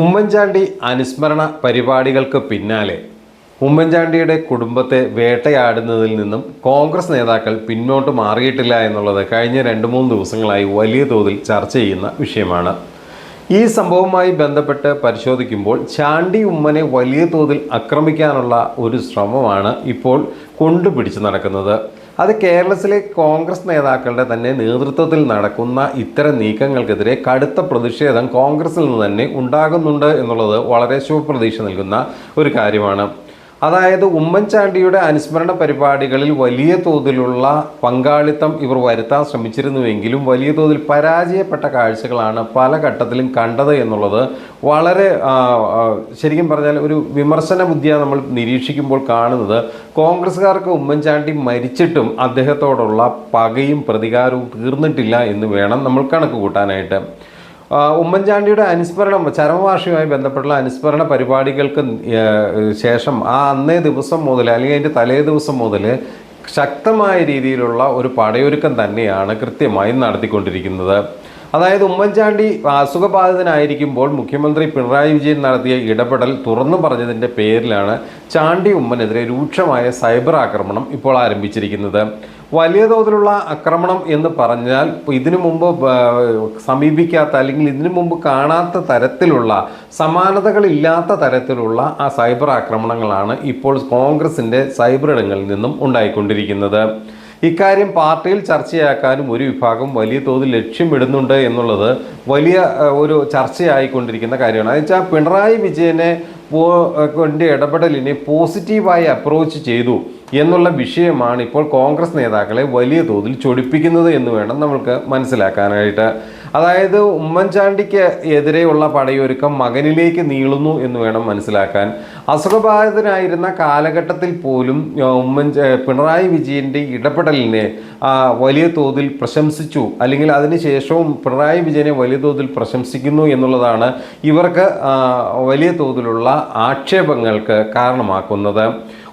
ഉമ്മൻചാണ്ടി അനുസ്മരണ പരിപാടികൾക്ക് പിന്നാലെ ഉമ്മൻചാണ്ടിയുടെ കുടുംബത്തെ വേട്ടയാടുന്നതിൽ നിന്നും കോൺഗ്രസ് നേതാക്കൾ പിന്നോട്ട് മാറിയിട്ടില്ല എന്നുള്ളത് കഴിഞ്ഞ രണ്ട് മൂന്ന് ദിവസങ്ങളായി വലിയ തോതിൽ ചർച്ച ചെയ്യുന്ന വിഷയമാണ്. ഈ സംഭവവുമായി ബന്ധപ്പെട്ട് പരിശോധിക്കുമ്പോൾ ചാണ്ടി ഉമ്മനെ വലിയ തോതിൽ ആക്രമിക്കാനുള്ള ഒരു ശ്രമമാണ് ഇപ്പോൾ കൊണ്ടുപിടിച്ച് നടക്കുന്നത്. അത് കേരളത്തിലെ കോൺഗ്രസ് നേതാക്കളുടെ തന്നെ നേതൃത്വത്തിൽ നടക്കുന്ന ഇത്തരം നീക്കങ്ങൾക്കെതിരെ കടുത്ത പ്രതിഷേധം കോൺഗ്രസിൽ നിന്ന് തന്നെ ഉണ്ടാകുന്നുണ്ട് എന്നുള്ളത് വളരെ ശുഭപ്രതീക്ഷ നൽകുന്ന ഒരു കാര്യമാണ്. അതായത് ഉമ്മൻചാണ്ടിയുടെ അനുസ്മരണ പരിപാടികളിൽ വലിയ തോതിലുള്ള പങ്കാളിത്തം ഇവർ വരുത്താൻ ശ്രമിച്ചിരുന്നുവെങ്കിലും വലിയ തോതിൽ പരാജയപ്പെട്ട കാഴ്ചകളാണ് പല ഘട്ടത്തിലും കണ്ടത് എന്നുള്ളത് വളരെ ശരിക്കും പറഞ്ഞാൽ ഒരു വിമർശന ബുദ്ധിയ നമ്മൾ നിരീക്ഷിക്കുമ്പോൾ കാണുന്നത്. കോൺഗ്രസ്സുകാർക്ക് ഉമ്മൻചാണ്ടി മരിച്ചിട്ടും അദ്ദേഹത്തോടുള്ള പകയും പ്രതികാരവും തീർന്നിട്ടില്ല എന്ന് വേണം നമ്മൾ കണക്ക് കൂട്ടാനായിട്ട്. ഉമ്മൻചാണ്ടിയുടെ അനുസ്മരണം ചരമവാർഷികമായി ബന്ധപ്പെട്ടുള്ള അനുസ്മരണ പരിപാടികൾക്ക് ശേഷം ആ അന്നേ ദിവസം മുതൽ അല്ലെങ്കിൽ അതിന്റെ തലേ ദിവസം മുതൽ ശക്തമായ രീതിയിലുള്ള ഒരു പടയൊരുക്കം തന്നെയാണ് കൃത്യമായി നടത്തിക്കൊണ്ടിരിക്കുന്നത്. അതായത് ഉമ്മൻചാണ്ടി അസുഖബാധിതനായിരിക്കുമ്പോൾ മുഖ്യമന്ത്രി പിണറായി വിജയൻ നടത്തിയ ഇടപെടൽ തുറന്നു പറഞ്ഞതിന്റെ പേരിലാണ് ചാണ്ടി ഉമ്മനെതിരെ രൂക്ഷമായ സൈബർ ആക്രമണം ഇപ്പോൾ ആരംഭിച്ചിരിക്കുന്നത്. വലിയ തോതിലുള്ള ആക്രമണം എന്ന് പറഞ്ഞാൽ ഇതിനു മുമ്പ് സമീപിക്കാത്ത അല്ലെങ്കിൽ ഇതിനു മുമ്പ് കാണാത്ത തരത്തിലുള്ള സമാനതകളില്ലാത്ത തരത്തിലുള്ള ആ സൈബർ ആക്രമണങ്ങളാണ് ഇപ്പോൾ കോൺഗ്രസിന്റെ സൈബർ ഇടങ്ങളിൽ നിന്നും ഉണ്ടായിക്കൊണ്ടിരിക്കുന്നത്. ഇക്കാര്യം പാർട്ടിയിൽ ചർച്ചയാക്കാനും ഒരു വിഭാഗം വലിയ തോതിൽ ലക്ഷ്യമിടുന്നുണ്ട് എന്നുള്ളത് വലിയ ഒരു ചർച്ചയായിക്കൊണ്ടിരിക്കുന്ന കാര്യമാണ്. എന്നുവെച്ചാൽ പിണറായി വിജയനെ കൊണ്ട് ഇടപെടലിനെ പോസിറ്റീവായി അപ്രോച്ച് ചെയ്തു എന്നുള്ള വിഷയമാണ് ഇപ്പോൾ കോൺഗ്രസ് നേതാക്കളെ വലിയ തോതിൽ ചൊടിപ്പിക്കുന്നത് എന്ന് വേണം നമ്മൾക്ക് മനസ്സിലാക്കാനായിട്ട്. അതായത് ഉമ്മൻചാണ്ടിക്ക് എതിരെയുള്ള പടയൊരുക്കം മകനിലേക്ക് നീളുന്നു എന്ന് വേണം മനസ്സിലാക്കാൻ. അസുഖബാധിതനായിരുന്ന കാലഘട്ടത്തിൽ പോലും ഉമ്മൻ പിണറായി വിജയന്റെ ഇടപെടലിനെ വലിയ തോതിൽ പ്രശംസിച്ചു. അല്ലെങ്കിൽ അതിനുശേഷവും പിണറായി വിജയനെ വലിയ തോതിൽ പ്രശംസിക്കുന്നു എന്നുള്ളതാണ് ഇവർക്ക് വലിയ തോതിലുള്ള ആക്ഷേപങ്ങൾക്ക് കാരണമാക്കുന്നത്.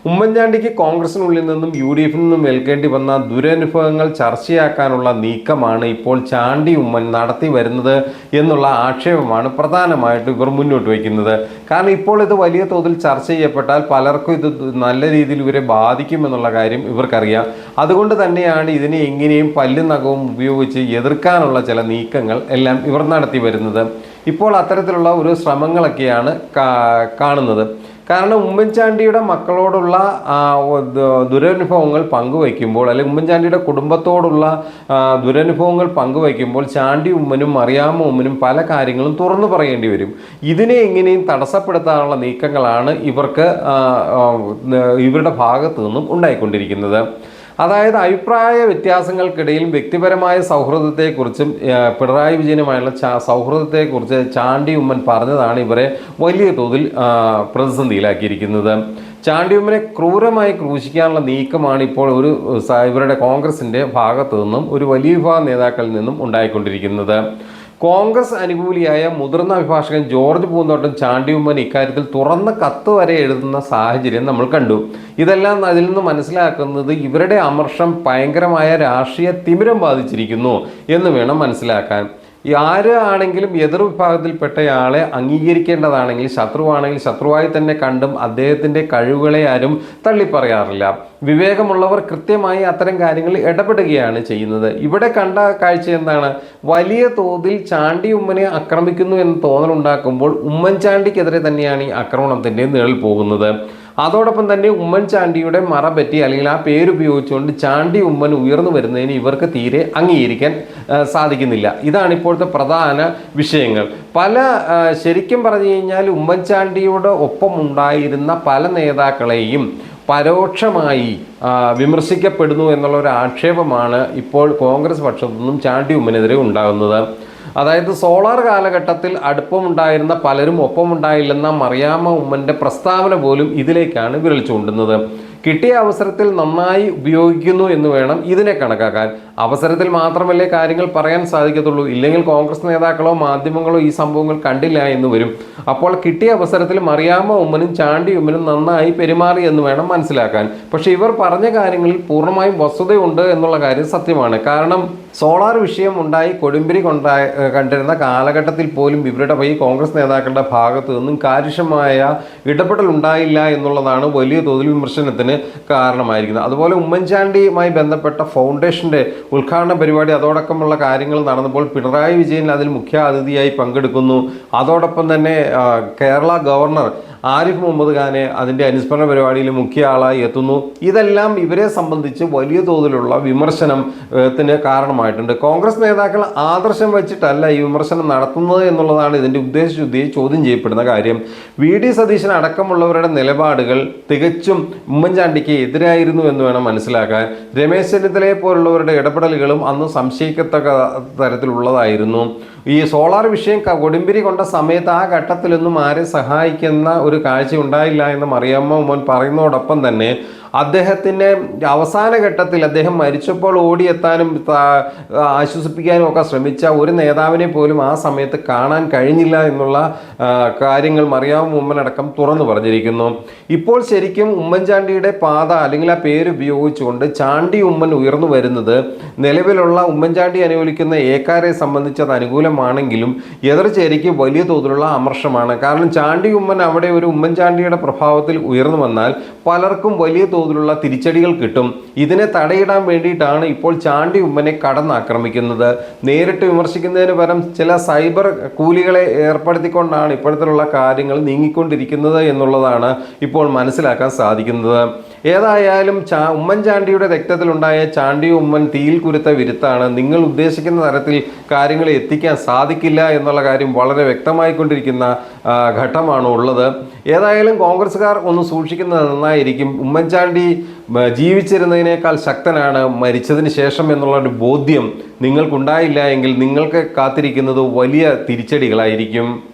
ഉമ്മൻചാണ്ടിക്ക് കോൺഗ്രസിനുള്ളിൽ നിന്നും യു ഡി എഫിൽ നിന്നും ഏൽക്കേണ്ടി വന്ന ദുരനുഭവങ്ങൾ ചർച്ചയാക്കാനുള്ള നീക്കമാണ് ഇപ്പോൾ ചാണ്ടി ഉമ്മൻ നടത്തി വരുന്നത് എന്നുള്ള ആക്ഷേപമാണ് പ്രധാനമായിട്ടും ഇവർ മുന്നോട്ട് വയ്ക്കുന്നത്. കാരണം ഇപ്പോൾ ഇത് വലിയ തോതിൽ ചർച്ച ചെയ്യപ്പെട്ടാൽ പലർക്കും ഇത് നല്ല രീതിയിൽ ഇവരെ ബാധിക്കുമെന്നുള്ള കാര്യം ഇവർക്കറിയാം. അതുകൊണ്ട് തന്നെയാണ് ഇതിനെ എങ്ങനെയും പല്ലും നഖവും ഉപയോഗിച്ച് എതിർക്കാനുള്ള ചില നീക്കങ്ങൾ എല്ലാം ഇവർ നടത്തി വരുന്നത്. ഇപ്പോൾ അത്തരത്തിലുള്ള ഒരു ശ്രമങ്ങളൊക്കെയാണ് കാണുന്നത്. കാരണം ഉമ്മൻചാണ്ടിയുടെ മക്കളോടുള്ള ദുരനുഭവങ്ങൾ പങ്കുവയ്ക്കുമ്പോൾ അല്ലെങ്കിൽ ഉമ്മൻചാണ്ടിയുടെ കുടുംബത്തോടുള്ള ദുരനുഭവങ്ങൾ പങ്കുവയ്ക്കുമ്പോൾ ചാണ്ടി ഉമ്മനും അറിയാമ ഉമ്മനും പല കാര്യങ്ങളും തുറന്നു പറയേണ്ടി വരും. ഇതിനെ എങ്ങനെയും തടസ്സപ്പെടുത്താനുള്ള നീക്കങ്ങളാണ് ഇവർക്ക് ഇവരുടെ ഭാഗത്തു നിന്നും ഉണ്ടായിക്കൊണ്ടിരിക്കുന്നത്. അതായത് അഭിപ്രായ വ്യത്യാസങ്ങൾക്കിടയിൽ വ്യക്തിപരമായ സൗഹൃദത്തെക്കുറിച്ചും പിണറായി വിജയനുമായുള്ള സൗഹൃദത്തെക്കുറിച്ച് ചാണ്ടി ഉമ്മൻ പറഞ്ഞതാണ് ഇവരെ വലിയ തോതിൽ പ്രതിസന്ധിയിലാക്കിയിരിക്കുന്നത്. ചാണ്ടി ഉമ്മനെ ക്രൂരമായി ക്രൂശിക്കാനുള്ള നീക്കമാണ് ഇപ്പോൾ ഒരു ഇവരുടെ കോൺഗ്രസിന്റെ ഭാഗത്തു നിന്നും ഒരു വലിയ വിഭാഗം നേതാക്കളിൽ നിന്നും ഉണ്ടായിക്കൊണ്ടിരിക്കുന്നത്. കോൺഗ്രസ് അനുകൂലിയായ മുതിർന്ന അഭിഭാഷകൻ ജോർജ് പൂന്തോട്ടം ചാണ്ടി ഉമ്മൻ ഇക്കാര്യത്തിൽ തുറന്ന കത്ത് വരെ എഴുതുന്ന സാഹചര്യം നമ്മൾ കണ്ടു. ഇതെല്ലാം അതിൽ നിന്ന് മനസ്സിലാക്കുന്നത് ഇവരുടെ അമർഷം ഭയങ്കരമായ രാഷ്ട്രീയ തിമിരം ബാധിച്ചിരിക്കുന്നു എന്ന് വേണം മനസ്സിലാക്കാൻ. ഈ ആരാണെങ്കിലും എതിർ വിഭാഗത്തിൽപ്പെട്ടയാളെ അംഗീകരിക്കേണ്ടതാണെങ്കിൽ ശത്രുവാണെങ്കിൽ ശത്രുവായി തന്നെ കണ്ടും അദ്ദേഹത്തിന്റെ കഴിവുകളെ ആരും തള്ളിപ്പറയാറില്ല. വിവേകമുള്ളവർ കൃത്യമായി അത്തരം കാര്യങ്ങളിൽ ഇടപെടുകയാണ് ചെയ്യുന്നത്. ഇവിടെ കണ്ട കാഴ്ച എന്താണ്? വലിയ തോതിൽ ചാണ്ടി ഉമ്മനെ ആക്രമിക്കുന്നു എന്ന് തോന്നലുണ്ടാക്കുമ്പോൾ ഉമ്മൻചാണ്ടിക്കെതിരെ തന്നെയാണ് ഈ ആക്രമണത്തിന്റെ നിഴൽ പോകുന്നത്. അതോടൊപ്പം തന്നെ ഉമ്മൻചാണ്ടിയുടെ മറ പറ്റി അല്ലെങ്കിൽ ആ പേരുപയോഗിച്ചുകൊണ്ട് ചാണ്ടി ഉമ്മൻ ഉയർന്നു വരുന്നതിന് ഇവർക്ക് തീരെ അംഗീകരിക്കാൻ സാധിക്കുന്നില്ല. ഇതാണ് ഇപ്പോഴത്തെ പ്രധാന വിഷയങ്ങൾ. പല ശരിക്കും പറഞ്ഞു കഴിഞ്ഞാൽ ഉമ്മൻചാണ്ടിയുടെ ഒപ്പം ഉണ്ടായിരുന്ന പല നേതാക്കളെയും പരോക്ഷമായി വിമർശിക്കപ്പെടുന്നു എന്നുള്ള ഒരു ആക്ഷേപമാണ് ഇപ്പോൾ കോൺഗ്രസ് പക്ഷത്തു നിന്നും ചാണ്ടി ഉമ്മനെതിരെ ഉണ്ടാകുന്നത്. അതായത് സോളാർ കാലഘട്ടത്തിൽ അടുപ്പമുണ്ടായിരുന്ന പലരും ഒപ്പമുണ്ടായില്ലെന്ന മറിയാമ്മ ഉമ്മന്റെ പ്രസ്താവന പോലും ഇതിലേക്കാണ് വിരൽ ചൂണ്ടുന്നത്. കിട്ടിയ അവസരത്തിൽ നന്നായി ഉപയോഗിക്കുന്നു എന്ന് വേണം ഇതിനെ കണക്കാക്കാൻ. അവസരത്തിൽ മാത്രമല്ലേ കാര്യങ്ങൾ പറയാൻ സാധിക്കത്തുള്ളൂ. ഇല്ലെങ്കിൽ കോൺഗ്രസ് നേതാക്കളോ മാധ്യമങ്ങളോ ഈ സംഭവങ്ങൾ കണ്ടില്ല എന്ന് വരും. അപ്പോൾ കിട്ടിയ അവസരത്തിൽ മറിയാമ്മ ഉമ്മനും ചാണ്ടി ഉമ്മനും നന്നായി പെരുമാറി എന്ന് വേണം മനസ്സിലാക്കാൻ. പക്ഷേ ഇവർ പറഞ്ഞ കാര്യങ്ങളിൽ പൂർണമായും വസ്തുതയുണ്ട് എന്നുള്ള കാര്യം സത്യമാണ്. കാരണം സോളാർ വിഷയം ഉണ്ടായി കൊടുമ്പിരി കൊണ്ടായ കണ്ടിരുന്ന കാലഘട്ടത്തിൽ പോലും ഇവരുടെ ഈ കോൺഗ്രസ് നേതാക്കളുടെ ഭാഗത്തു നിന്നും കാര്യക്ഷമമായ ഇടപെടൽ ഉണ്ടായില്ല എന്നുള്ളതാണ് വലിയ തോതിൽ വിമർശനത്തിന് കാരണമായിരിക്കുന്നത്. അതുപോലെ ഉമ്മൻചാണ്ടിയുമായി ബന്ധപ്പെട്ട ഫൗണ്ടേഷന്റെ ഉദ്ഘാടന പരിപാടി അതോടൊപ്പമുള്ള കാര്യങ്ങൾ നടന്നപ്പോൾ പിണറായി വിജയൻ അതിൽ മുഖ്യ അതിഥിയായി പങ്കെടുക്കുന്നു. അതോടൊപ്പം തന്നെ കേരള ഗവർണർ ആരിഫ് മുഹമ്മദ് ഖാനെ അതിന്റെ അനുസ്മരണ പരിപാടിയിൽ മുഖ്യ ആളായി എത്തുന്നു. ഇതെല്ലാം ഇവരെ സംബന്ധിച്ച് വലിയ തോതിലുള്ള വിമർശനത്തിന് ഏഹ്, ത്തിന് കാരണമായിട്ടുണ്ട് കോൺഗ്രസ് നേതാക്കൾ ആദർശം വെച്ചിട്ടല്ല ഈ വിമർശനം നടത്തുന്നത് എന്നുള്ളതാണ് ഇതിന്റെ ഉദ്ദേശശുദ്ധിയെ ചോദ്യം ചെയ്യപ്പെടുന്ന കാര്യം. വി. ഡി. സതീശൻ അടക്കമുള്ളവരുടെ നിലപാടുകൾ തികച്ചും ഉമ്മൻചാണ്ടിക്ക് എതിരായിരുന്നു എന്ന് വേണം മനസ്സിലാക്കാൻ. രമേശ് ചെന്നിത്തലയെ പോലുള്ളവരുടെ ഇടപെടലുകളും അന്ന് സംശയിക്കത്തക്ക തരത്തിലുള്ളതായിരുന്നു. ഈ സോളാർ വിഷയം കൊടുമ്പിരി കൊണ്ട സമയത്ത് ആ ഘട്ടത്തിലൊന്നും ആരെ സഹായിക്കുന്ന ഒരു കാഴ്ച ഉണ്ടായില്ല എന്ന് മറിയമ്മ ഉമ്മൻ പറയുന്നതോടൊപ്പം തന്നെ അദ്ദേഹത്തിന്റെ അവസാന ഘട്ടത്തിൽ അദ്ദേഹം മരിച്ചപ്പോൾ ഓടിയെത്താനും ആശ്വസിപ്പിക്കാനും ഒക്കെ ശ്രമിച്ച ഒരു നേതാവിനെ പോലും ആ സമയത്ത് കാണാൻ കഴിഞ്ഞില്ല എന്നുള്ള കാര്യങ്ങൾ മറിയാവും ഉമ്മനടക്കം തുറന്നു പറഞ്ഞിരിക്കുന്നു. ഇപ്പോൾ ശരിക്കും ഉമ്മൻചാണ്ടിയുടെ പാത അല്ലെങ്കിൽ ആ പേര് ഉപയോഗിച്ചുകൊണ്ട് ചാണ്ടി ഉമ്മൻ ഉയർന്നു വരുന്നത് നിലവിലുള്ള ഉമ്മൻചാണ്ടി അനുകൂലിക്കുന്ന ഏക്കാരെ സംബന്ധിച്ചത് അനുകൂലമാണെങ്കിലും എതിർചേരിക്ക് വലിയ തോതിലുള്ള അമർഷമാണ്. കാരണം ചാണ്ടി ഉമ്മൻ അവിടെ ഒരു ഉമ്മൻചാണ്ടിയുടെ പ്രഭാവത്തിൽ ഉയർന്നു വന്നാൽ പലർക്കും വലിയ തോതിലുള്ള തിരിച്ചടികൾ കിട്ടും. ഇതിനെ തടയിടാൻ വേണ്ടിയിട്ടാണ് ഇപ്പോൾ ചാണ്ടി ഉമ്മനെ കടന്നാക്രമിക്കുന്നത്. നേരിട്ട് വിമർശിക്കുന്നതിന് പകരം ചില സൈബർ കൂലികളെ ഏർപ്പെടുത്തിക്കൊണ്ടാണ് ഇപ്പോഴത്തെ കാര്യങ്ങൾ നീങ്ങിക്കൊണ്ടിരിക്കുന്നത് എന്നുള്ളതാണ് ഇപ്പോൾ മനസ്സിലാക്കാൻ സാധിക്കുന്നത്. ഏതായാലും ചാ ഉമ്മൻചാണ്ടിയുടെ രക്തത്തിലുണ്ടായ ചാണ്ടി ഉമ്മൻ തീയിൽ കുരുത്ത വിരുത്താണ്. നിങ്ങൾ ഉദ്ദേശിക്കുന്ന തരത്തിൽ കാര്യങ്ങൾ എത്തിക്കാൻ സാധിക്കില്ല എന്നുള്ള കാര്യം വളരെ വ്യക്തമായിക്കൊണ്ടിരിക്കുന്ന ഘട്ടമാണ് ഉള്ളത്. ഏതായാലും കോൺഗ്രസ്സുകാർ ഒന്ന് സൂക്ഷിക്കുന്നത് നന്നായിരിക്കും. ഉമ്മൻചാണ്ടി ജീവിച്ചിരുന്നതിനേക്കാൾ ശക്തനാണ് മരിച്ചതിന് ശേഷം എന്നുള്ള ഒരു ബോധ്യം നിങ്ങൾക്കുണ്ടായില്ല എങ്കിൽ നിങ്ങൾക്ക് കാത്തിരിക്കുന്നത് വലിയ തിരിച്ചടികളായിരിക്കും.